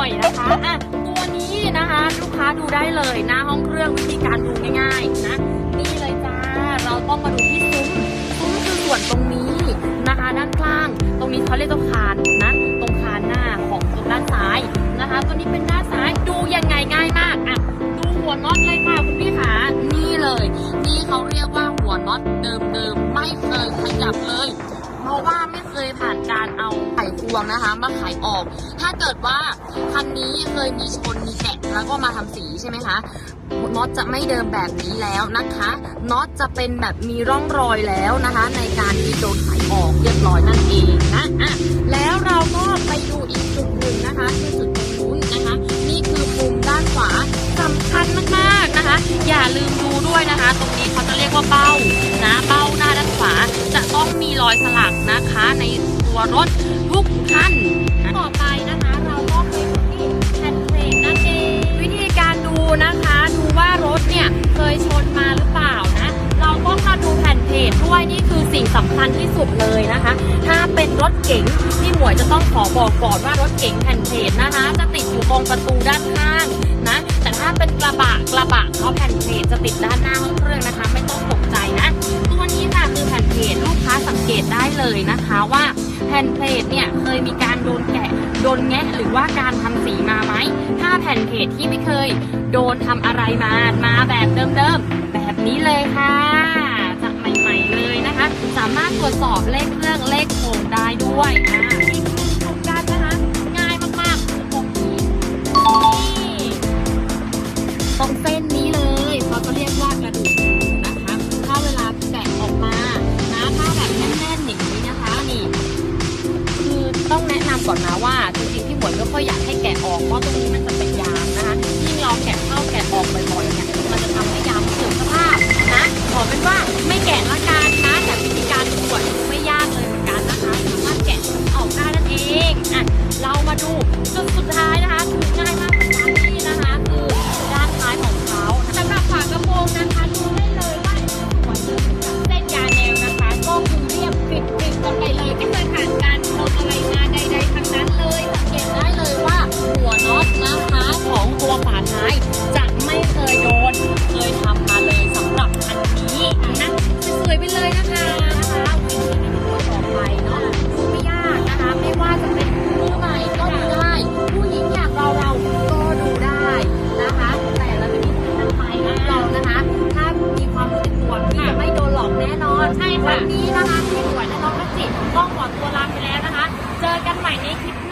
อบถ่ายนิดหน่อยนะคะอะตัวนี้นะคะลูกค้าดูได้เลยหน้าห้องเครื่องวิธีการดูง่ายๆนะนี่เลยจ้าเราต้องมาดูที่ซุ้มซุ้มคือส่วนตรงนี้นะคะด้านข้าง ตรงนี้เขาเรียกตัวคานนะตรงคานหน้าของตรงด้านซ้ายนะคะ ตัวนี้เป็นด้านซ้ายดูยังไงง่ายมากอะดูหัวน็อตเลยค่ะคุณพี่ขานี่เลย นี่เขาเรียกว่าหัวน็อตเดิมๆไม่เคยขยับเลย เพราะว่าไม่เคยผ่านการเอาไขควงนะคะ มาไขออก เกิดว่าคันนี้เคยมีชนมีแตกแล้วก็มาทำสีใช่ไหมคะน็อตจะไม่เดิมแบบนี้แล้วนะคะน็อตจะเป็นแบบมีร่องรอยแล้วนะคะ ในการที่โดนไขออกเรียบร้อยนั่นเองนะอะแล้วเราก็ไปดูอีกจุดหนึ่งนะคะคือจุดตรงนู้นนะคะ นี่คือปุ่มด้านขวาสำคัญมากๆนะคะ อย่าลืมดูด้วยนะคะ ตรงนี้เขาจะเรียกว่าเบ้านะเบ้าหน้าด้านขวาจะต้องมีรอยสลักนะคะ ในตัวรถทุกคันต่อไป เก๋งพี่หมวยจะต้องขอบอกก่อนว่ารถเก๋งแผ่นเพจนะคะ จะติดอยู่ตรงประตูด้านข้างนะ แต่ถ้าเป็นกระบะกระบะเขาแผ่นเพจจะติดด้านหน้าห้องเครื่องนะคะ ไม่ต้องตกใจนะ ตัวนี้ค่ะคือแผ่นเพจลูกค้าสังเกตได้เลยนะคะว่าแผ่นเพจเนี่ยเคยมีการโดนแกะโดนแงะหรือว่าการทำสีมาไหมถ้าแผ่นเพจที่ไม่เคย โดนทำอะไรมามาแบบเดิมๆ ขโครงได้ด้วยอ่าอีกหนึ่งโครงการนะคะ ง่ายมากๆตรงนี้นี่ตรงเส้นนี้เลยเขาจะเรียกว่ากระดูกนะคะ ถ้าเวลาแกะออกมานะถ้าแบบแน่นๆอย่างนี้นะคะนี่คือต้องแนะนำก่อนนะว่าจริงๆพี่หมวยไม่ค่อยอยากให้แกะออกเพราะตรงนี้มันจะเป็น กล้องขอตัวลาไปแล้วนะคะ เจอกันใหม่ในคลิปหน้า